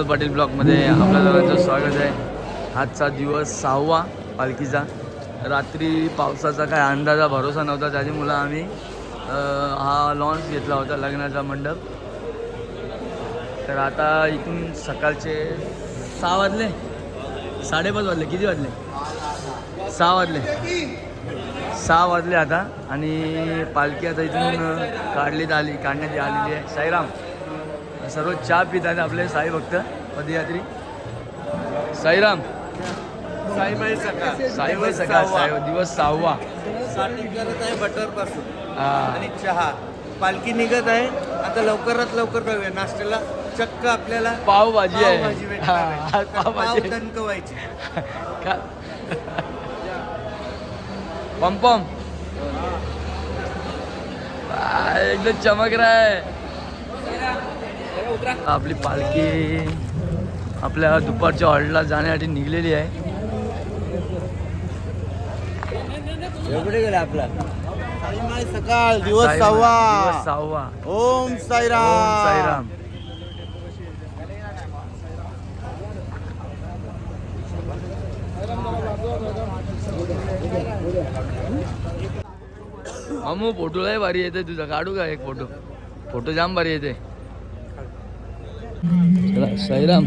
मनोज पाटील ब्लॉकमध्ये आपल्या सर्वांचं स्वागत आहे. आजचा दिवस सहावा पालखीचा. रात्री पावसाचा काय अंदाजा भरोसा नव्हता. त्याच्यामुळं आम्ही हा लॉन्च घेतला होता लग्नाचा मंडप. तर आता इथून सकाळचे सहा वाजले. साडेपाच वाजले. किती वाजले? सहा वाजले. सहा वाजले आता. आणि पालखी आता इथून काढली आली काढण्यात आलेली आहे. साईराम. सर्व चहा पित आहेत आपले साई भक्त पदयात्री. साईराम. साईबाई सकाळ साईबाई सकाळ साई दिवस सहावा. स्टार्टिंग करत आहे बटरपासून हा. आणि चहा. पालखी निघत आहे. आता लवकरात लवकर करूया नाश्त्याला चक्क आपल्याला पावभाजी आहे. पावभाजी हा, भेटणार आहे. पाव पावभाजी. दणकवायची. का? पम एकदम चमक रहा है आपली पालखी आपल्या दुपारच्या हॉल्टला जाण्यासाठी निघलेली आहे. एवढे गेले आपला. साईबाई सकाळ दिवस साई- सहावा. दिवस सहावा. ओम साईराम. ओम साईराम. अमू फोटो लय भारी येते तुझा. काढू का एक फोटो फोटो जाम भारी येते चला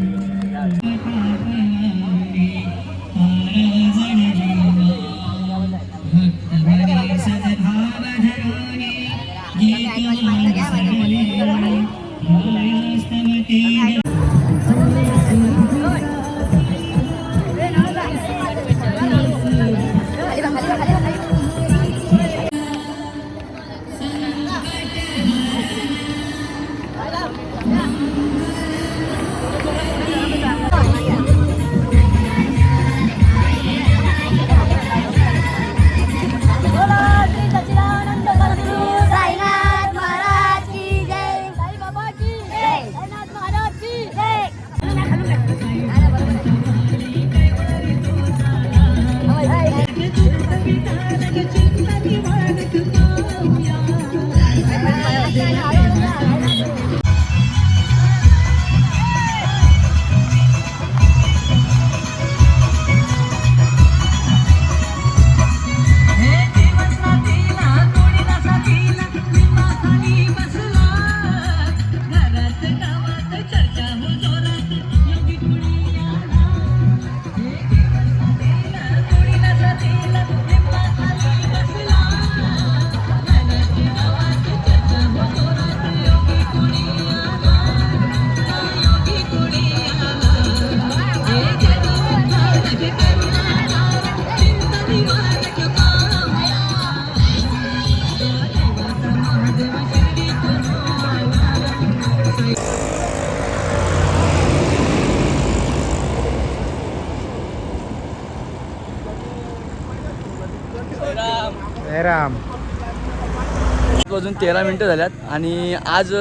वाजून तेरा मिनटं झाल्यात आणि आज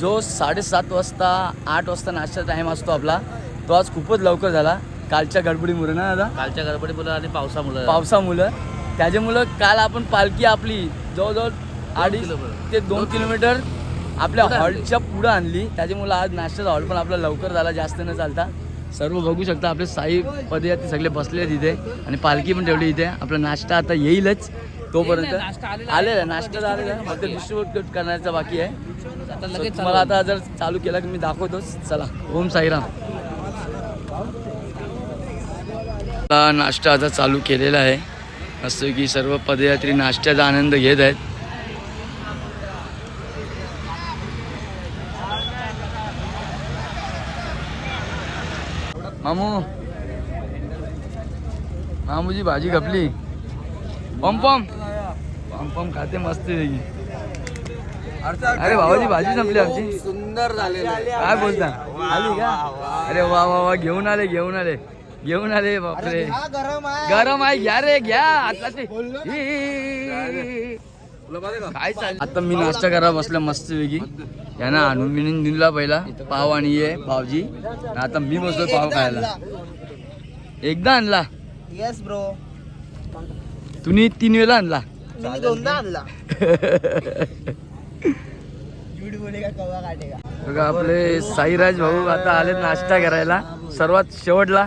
जो साडेसात वाजता आठ वाजता नाश्ता टाईम असतो आपला तो आज खूपच लवकर झाला. कालच्या गडबडीमुळे ना दादा? कालच्या गडबडीमुळे आणि पावसामुळे पावसामुळं त्याच्यामुळं काल आपण पालखी आपली जवळजवळ अडीच. ते दोन किलोमीटर आपल्या हॉलच्या पुढं आणली. त्याच्यामुळं आज नाश्त्याचा हॉल पण आपला लवकर झाला जास्त न चालता. सर्व बघू शकता आपले साई पदयात्री सगळे बसले आहेत इथे आणि पालखी पण ठेवली इथे. आपला नाश्ता आता येईलच. तोपर्यंत आलेला नाश्ता झालेला. फक्त डिस्ट्रीब्यूट करण्याचा बाकी आहे. तुम्हाला आता जर चालू केला की मी दाखवतोच चला. ओम साईराम. नाश्ता आता चालू केलेला आहे. मस्त की सर्व पदयात्री नाश्त्याचा आनंद घेत आहेत. मामू. मामूजी भाजी खपली. पम पम पम पम खाते मस्त अरे भावाची भाजी संपली आमची. सुंदर झालेलं आहे. काय बोलता? आली का? अरे वा वा वा घेऊन आले घेऊन आले. घेऊन आले बापरे. हा गरम आहे. गरम आहे घ्या रे घ्या. आता ते. काय चाललं आता मी नाश्ता करा बसला मस्त वेगळी यांना आणून बिनून दिला पहिला. पाव आणि ये पावजी आता मी बसलो पाव खायला. एकदा आणला. येस ब्रो तुम्ही तीन वेळा आणला. मी दोनदा आणला. झूठ बोलेगा कवा काटेगा बघा आपले साईराज भाऊ आता आलेत नाश्ता करायला. सर्वात शेवटला.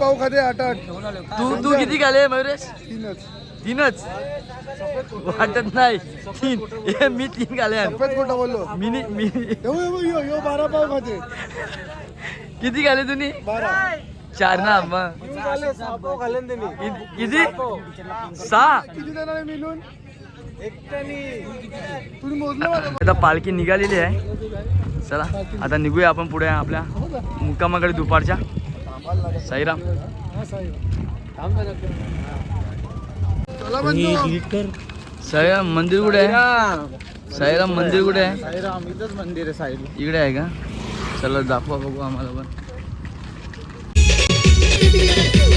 पाव खाते तू तू किती खाले मयुरेश? तीनच. तीनच? वाटत नाही. तीन. हे मी तीन खाले आहेत. सफेद खोटा बोललो. मी नी- मी यो यो यो यो बारा पाव खाते. किती खाले तुम्ही? बारा. चार ना मग. किती सहा? मिळून तुम्ही मोजलं आता पालखी निघालेली आहे. चला आता निघूया आपण पुढे आपल्या मुक्कामाकडे दुपारच्या. साईराम. चला साईराम. मंदिर कुठे आहे? साईराम. मंदिर कुठे आहे? साईराम इथंच मंदिर आहे साईड इकडे आहे का? चला दाखवा बघू आम्हाला पण. हा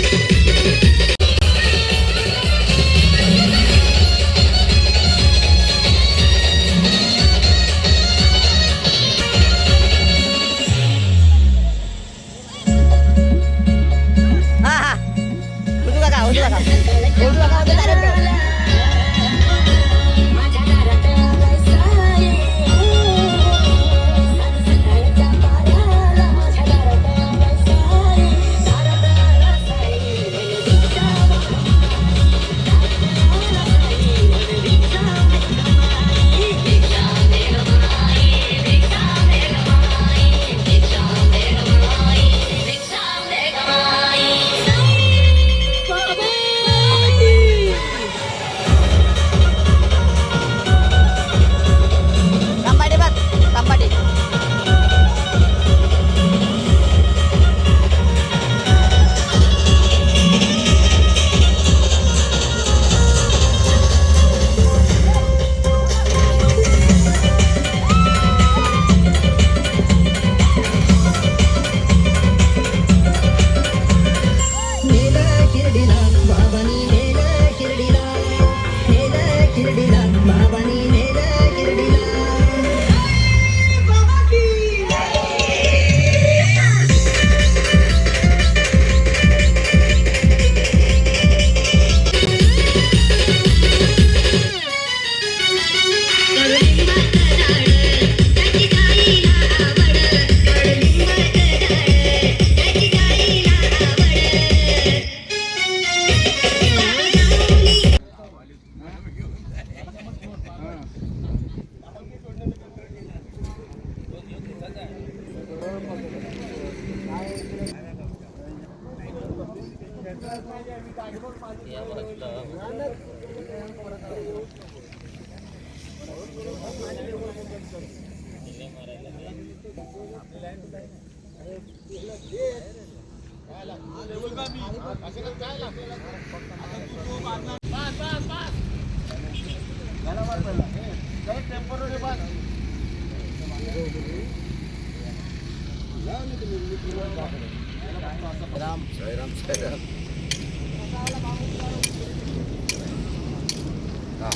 राम जय राम जय राम हाँ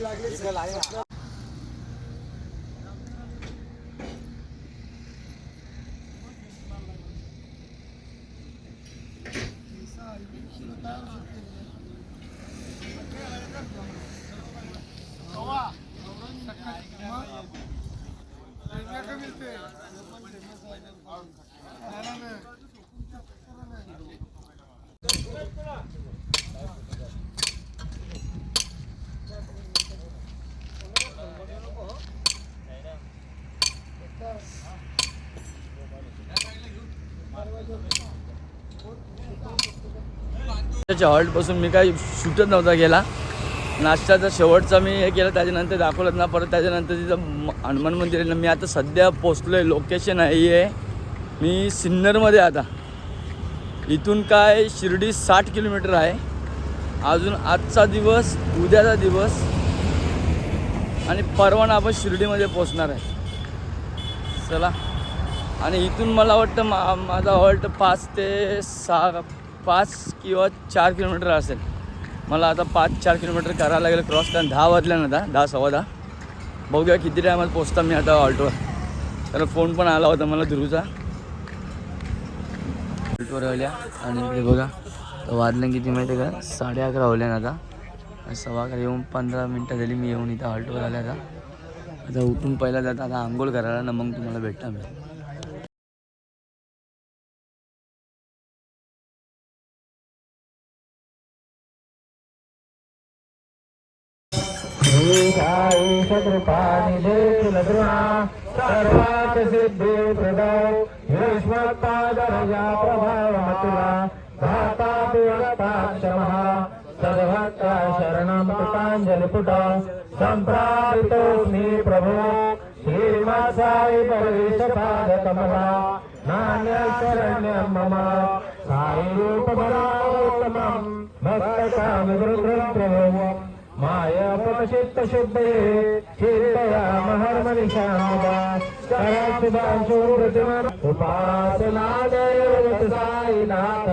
लागले त्याच्या हॉल्टपासून मी काही शूटच नव्हता गेला. नाश्त्याचा शेवटचा मी हे केला त्याच्यानंतर दाखवलं ना परत त्याच्यानंतर तिथं म- हनुमान मंदिर आहे ना मी आता सध्या पोचलो आहे लोकेशन आहे आहे मी सिन्नरमध्ये आता. इथून काय शिर्डी साठ किलोमीटर आहे. अजून आजचा दिवस उद्याचा दिवस आणि परवाना आपण शिर्डीमध्ये पोचणार आहे. चला. आणि इथून मला वाटतं मा माझा हॉल्ट पाच ते सहा पाच किंवा चार किलोमीटर असेल. मला आता पाच चार किलोमीटर करायला लागेल क्रॉस कारण दहा वाजल्या ना आता दहा सव्वा दहा. बघूया किती टायमात पोचता मी आता ऑल्टोवर कारण फोन पण आला होता मला ध्रुवचा. ऑल्टोवर आल्या आणि हे बघा तर वाजलं किती माहिती आहे का? साडे अकरा होल्या ना आता. सव्वा अकरा येऊन पंधरा मिनटं झाली मी येऊन इथं ऑल्टोवर आल्या आता. आता उठून पहिला जाता आता आंघोळ करायला ना मग तुम्हाला भेटता मी. सर्वात सिद्धी प्रदाय युष्मत्पादरजा प्रभावमतुला धाता पिवस्ताक्षमः सद्भक्ता शरणं कृताञ्जलिपुटा सम्प्रापितोऽस्मि प्रभो श्रीमत्साई परमेशपादकमला नान्यशरण्यं मम साई रूपबलात्तमं भक्तकामिवृत्रं प्रभो मायापचित्त शुद्धये चिन्तया महर्मनिशामदा करक्षुदाशोरतिमर उपासनादयवत साईनाथ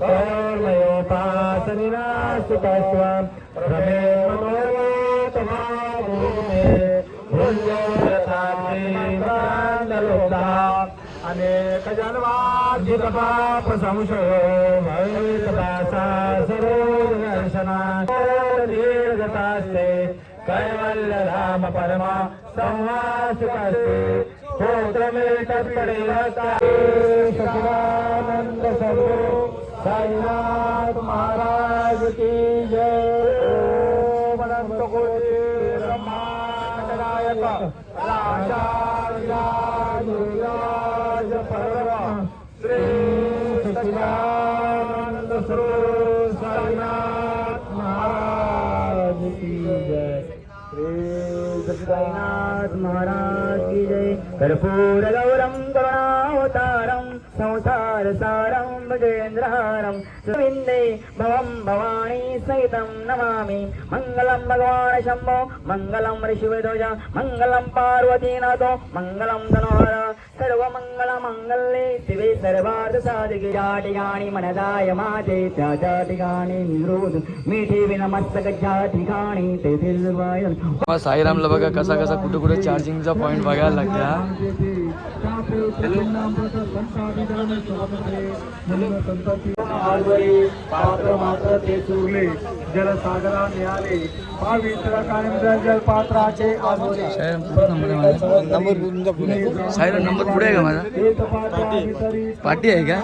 कर्मयोपासनिनाशितस्वं रमे मनोवातमाभूमे भुञ्जोरथात्रीवरान्दलोदा अनेक जन्मार्जित पाप संशयो भवेतदासा सरोदर्शना दीर्घतास्ते कैवल्य राम परमा संवासुकास्ते स्तोत्रमे तत्परेवता सचिदानंद सद्गुरु साईनाथ महाराज की जय। महाराज की जय। कर्पूर गौरम करुणावतारम संसार सारम भजेन्द्रहारं सुविन्दे भवं भवानी सहितं नमामि। मङ्गलं भगवान् शम्भो मङ्गलं ऋषिवेदोज मङ्गलं पार्वतीनाथो मङ्गलं धनोहर। सर्वमङ्गलमङ्गले शिवे सर्वार्थसाधिके ज्या ठिकाणी मनदाय माते त्या त्या ठिकाणी निरोध मिठी विनमस्तक ज्या ठिकाणी तेथील वायन मग साईरामला बघा कसा कसा कुठे कुठे चार्जिंगचा पॉईंट बघायला लागते आजवरी पात्र मात्र ते चुरले जलसागरा मिळाले नंबर साईराम नंबर पुढे आहे का? माझा पाटी आहे. का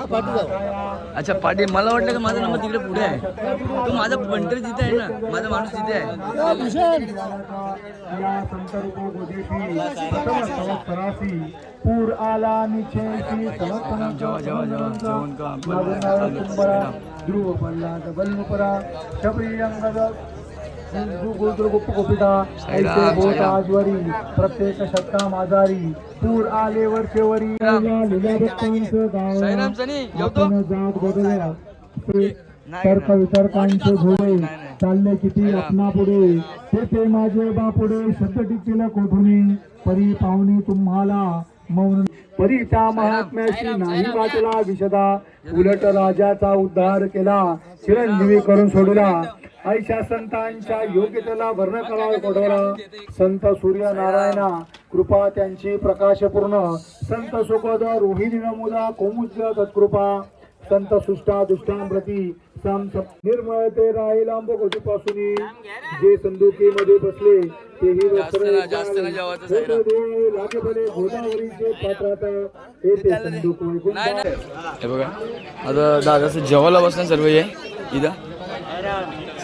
अच्छा पाटी मला वाटलं का माझा नंबर तिकडे पुढे आहे? तो माझा पंटर तिथे आहे ना माझा माणूस तिथे आहे. पूर आला कुंभरा ध्रुव पल्ला बल्मुपरा शबरी अंगद गुप्त गोपिता ऐसे बोट साईराम. आजवरी प्रत्येक शतका माजारी पूर आले वरचेवरी जात नाही तर्क. वितर्कांचे घोडे. चालले किती अपना पुढे ते माझे बापुढे सत्य टिकतील कोठुनी? परी पाहुणे तुम्हाला मौन परी त्या महात्म्याशी नाही वाचला विशदा उलट राजाचा उद्धार केला. चिरंजीवी करून सोडला. ऐशा संतांच्या योग्यतेला वर्ण करावा कोडवला संत सूर्य नारायणा कृपा त्यांची प्रकाशपूर्ण. संत सुखद रोहिणी नमुदा कोमुज्य तत्कृपा संत सुष्टा दुष्टांप्रती सम निर्मळ ते राहील आंबपासून जे संदुकीमध्ये बसले तेही. लागेपणे गोदावरीचे पात्रात. हे संदूक हे बघा. आता दादाचं जेवायला बसणार सर्व ये इथं.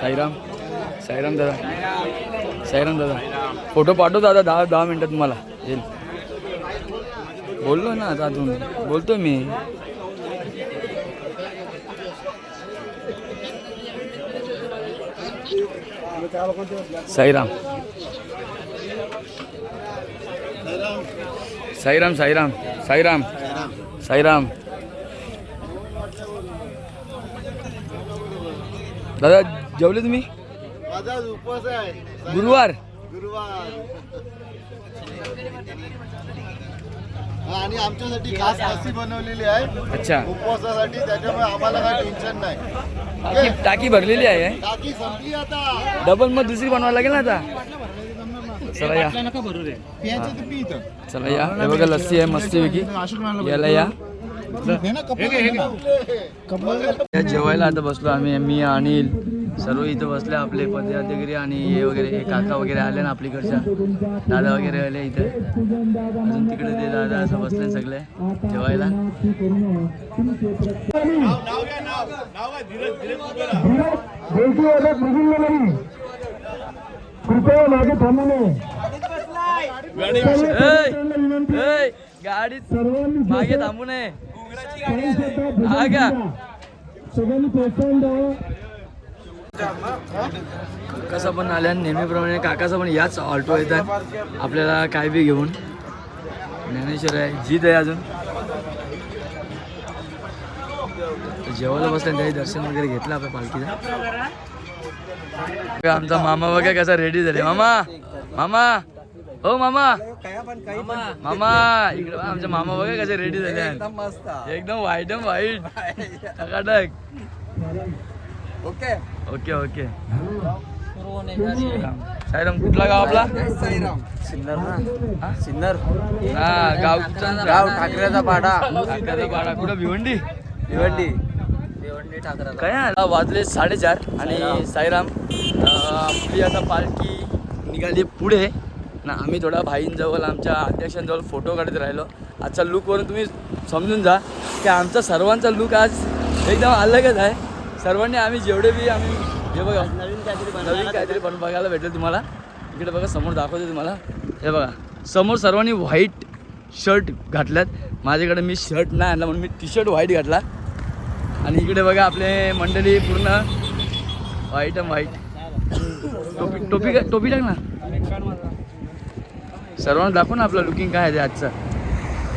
साईराम. साईराम दादा. साईराम दादा. फोटो पाठव दादा दहा दहा मिनटात मला येईल. बोललो ना आता अजून. बोलतो मी. साईराम साईराम साईराम साईराम साईराम दादा जेवले तुम्ही माझा उपवास आहे गुरुवार गुरुवार आणि आमच्यासाठी खास लस्सी बनवलेली आहे. अच्छा. उपवासासाठी त्याच्यामुळे आम्हाला काय टेन्शन नाही. टाकी टाकी भरलेली आहे? टाकी संपली आता. डबल मग दुसरी बनवायला लागेल ना आता? चला या. पियाचं तर पी चला या. हे बघा लस्सी आहे मस्त याला या. या जेवायला आता बसलो आम्ही मी अनिल. सर्व इथं बसले आपले पदयात्रेगिरी आणि हे वगैरे हे काका वगैरे आले ना आपलीकडच्या दादा वगैरे आले इथे. अजून तिकडे ते दादा असं बसले सगळे जेवायला. कृपया मागे थांबू नये. गाडीत सर्वांनी मागे थांबू नये हा का? सगळ्यांनी प्रोत्साहन द्यावं काकाचा पण आल्या नेहमीप्रमाणे काकाचा पण याच ऑल्टो येतात. आपल्याला काय बी घेऊन. ज्ञानेश्वर आहे. जीत आहे अजून. जेवायला बसल्या त्याही दर्शन वगैरे घेतलं आपल्या पालखीचं आमचा मामा बघा कसा रेडी झाले मामा मामा हो मामा. मामा इकडे बघा, आमचे मामा बघा कसे रेडी झाले. एकदम व्हाईट व्हाईट टकाटक ओके? Okay okay. साईराम कुठला गाव आपला? सिन्नर ना? सिन्नर. हा गाव गाव ठाकरेचा पाडा. ठाकरेचा पाडा. कुठं? भिवंडी? भिवंडी. काय आहे? वाजले साडेचार आणि साईराम. आपली आता पालखी निघाली पुढे. ना आम्ही थोडा भाईंजवळ आमच्या अध्यक्षांजवळ फोटो काढत राहिलो. आजचा लुकवरून तुम्ही समजून जा की आमचा सर्वांचा लुक आज एकदम अलगच आहे. सर्वांनी आम्ही जेवढे बी आम्ही हे बघा नवीन काहीतरी पण बघायला भेटेल. तुम्हाला. इकडे बघा समोर दाखवते तुम्हाला. हे बघा समोर सर्वांनी व्हाईट शर्ट घातल्यात. माझ्याकडे मी शर्ट नाही आणला म्हणून मी टी शर्ट व्हाईट घातला. आणि इकडे बघा आपले मंडळी पूर्ण व्हाईट अँड व्हाईट टोपी टोपी टोपी टाक ना. सर्वांना दाखव ना आपलं लुकिंग काय आहे ते आजचं.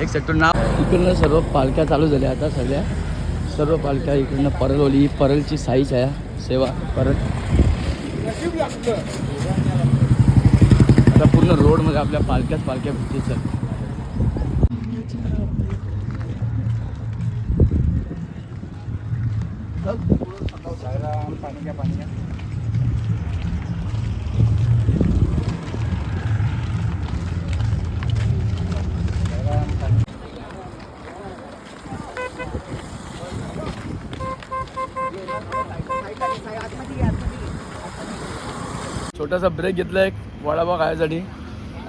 एक सेक्टर नाव. इकडनं सर्व पालख्या चालू झाल्या आता सगळ्या सर्व पालख्या इकडनं परलवली ही परलची साईच आहे सेवा परल आता पूर्ण रोडमध्ये आपल्या पालख्याच पालख्या भेटतील सर छोटासा ब्रेक घेतला एक वडापाव खायसाठी.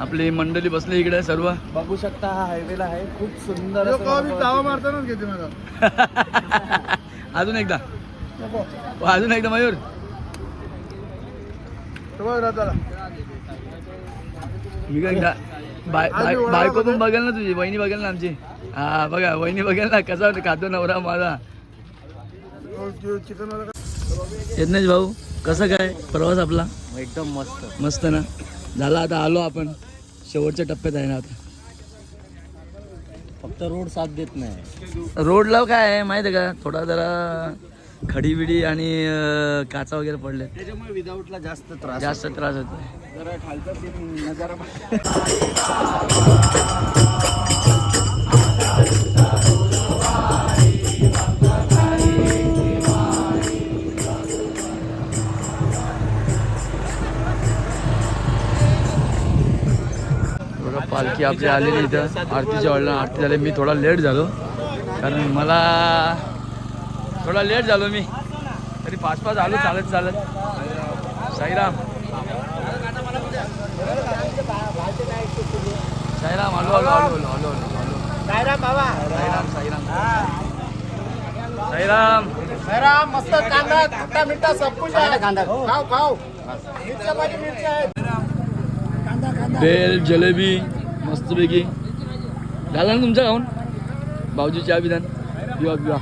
आपली मंडळी बसली इकडे सर्व. बघू शकता हा हायवेला आहे. खूप सुंदर मारतानाच घेते मला अजून एकदा. अजून एकदा मयूर. मी काय एकदा बाय बाय बायको पण बघेल ना तुझी वहिनी बघेल ना आमची. हा बघा वहिनी बघेल ना कसा खातो नवरा माझा. यज्ञेश भाऊ कसं काय प्रवास आपला? एकदम मस्त. मस्त ना? झाला आता आलो आपण. शेवटच्या टप्प्यात आहे ना आता. फक्त रोड साथ देत नाही. रोडला काय आहे माहिती आहे का? थोडा जरा खडी बिडी आणि अं, काचा वगैरे पडले त्याच्यामुळे विदाऊटला जास्त त्रास जास्त त्रास होतो जरा खालचा सीन नजारा पालखी आपली आलेली इथं. आरतीच्या वेळेला आरती झाली. मी थोडा लेट झालो. कारण मला थोडा लेट झालो मी. तरी पाच पाच आलो चालत चालत. साईराम. साईराम आलो आलो आलो आलो आलो आलो आलो. साईराम बाबा. साईराम साईराम. साईराम. साईराम मस्त कांदा खट्टा मिठा सब कुछ आहे. कांदा खाऊ खाऊ. मिरच्या पाहिजे मिरच्या आहेत. बेल जलेबी. मस्तपैकी. झाला ना तुमच्या गाऊन भाऊजी चहा विधान बिवा.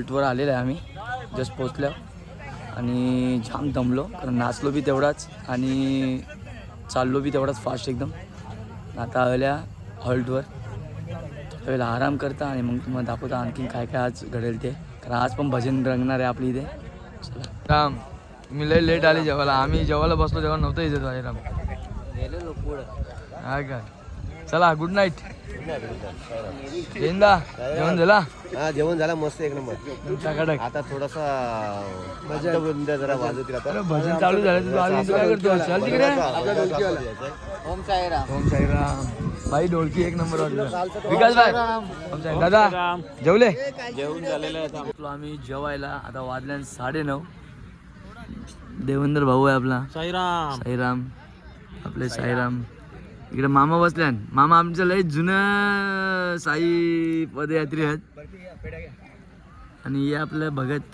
हॉल्टवर आलेलो आहे आम्ही. जस्ट पोचलो आणि जाम दमलो. कारण नाचलो बी तेवढाच आणि चाललो बी तेवढाच फास्ट एकदम. आता आल्या हॉल्टवर वेळेला आराम करता आणि मग तुम्हाला दाखवता आणखीन काय काय आज घडेल ते. कारण आज पण भजन रंगणार आहे आपली इथे. चला. राम. तुम्ही लय लेट आले जेवायला. आम्ही जेवायला बसलो तेव्हा नव्हतं इथे राम हा काय? चला गुड नाईट येंदा जेवण झाला? हा जेवण झालं मस्त एक नंबर. टाकाटाक आता थोडासा भजन. जरा वाजवतील आता अरे भजन चालू झालं तू आज काय करतो चल तिकडे ओम साईराम. ओम साईराम. भाई ढोलकी एक नंबर वाजला. विकास भाई. दादा जेवले? जेवण झालेलं आहे. आम्ही जेवायला. आता वाजल्या साडे नऊ. देवेंद्र भाऊ आहे आपला. साईराम. साईराम. आपले साईराम. इकडे मामा बसल्यान. मामा आमचं लय जुनं साई पदयात्री आहेत. आणि हे आपलं भगत.